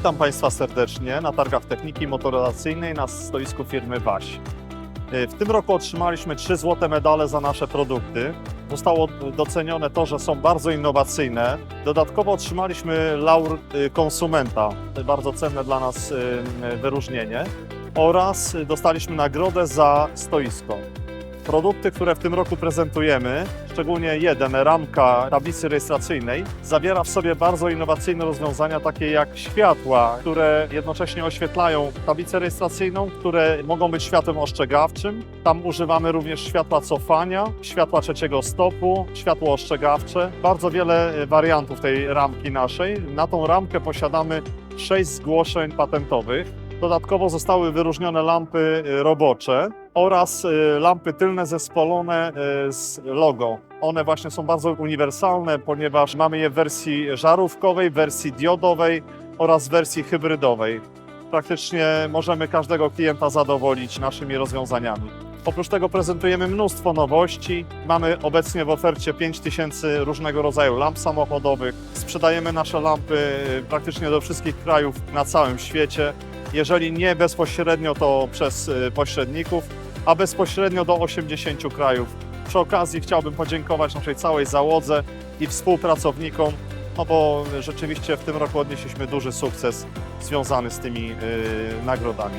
Witam Państwa serdecznie na targach techniki motoryzacyjnej na stoisku firmy WAŚ. Y, W tym roku otrzymaliśmy trzy złote medale za nasze produkty. Zostało docenione to, że są bardzo innowacyjne. Dodatkowo otrzymaliśmy laur y, konsumenta, bardzo cenne dla nas y, wyróżnienie. Oraz dostaliśmy nagrodę za stoisko. Produkty, które w tym roku prezentujemy, szczególnie jeden, ramka tablicy rejestracyjnej, zawiera w sobie bardzo innowacyjne rozwiązania, takie jak światła, które jednocześnie oświetlają tablicę rejestracyjną, które mogą być światłem ostrzegawczym. Tam używamy również światła cofania, światła trzeciego stopu, światło ostrzegawcze. Bardzo wiele e, wariantów tej ramki naszej. Na tą ramkę posiadamy sześć zgłoszeń patentowych. Dodatkowo zostały wyróżnione lampy y, robocze oraz y, lampy tylne zespolone y, z logo. One właśnie są bardzo uniwersalne, ponieważ mamy je w wersji żarówkowej, wersji diodowej oraz wersji hybrydowej. Praktycznie możemy każdego klienta zadowolić naszymi rozwiązaniami. Oprócz tego prezentujemy mnóstwo nowości. Mamy obecnie w ofercie 5000 różnego rodzaju lamp samochodowych. Sprzedajemy nasze lampy praktycznie do wszystkich krajów na całym świecie. Jeżeli nie bezpośrednio, to przez y, pośredników, a bezpośrednio do 80 krajów. Przy okazji chciałbym podziękować naszej całej załodze i współpracownikom, no bo rzeczywiście w tym roku odnieśliśmy duży sukces związany z tymi y, nagrodami.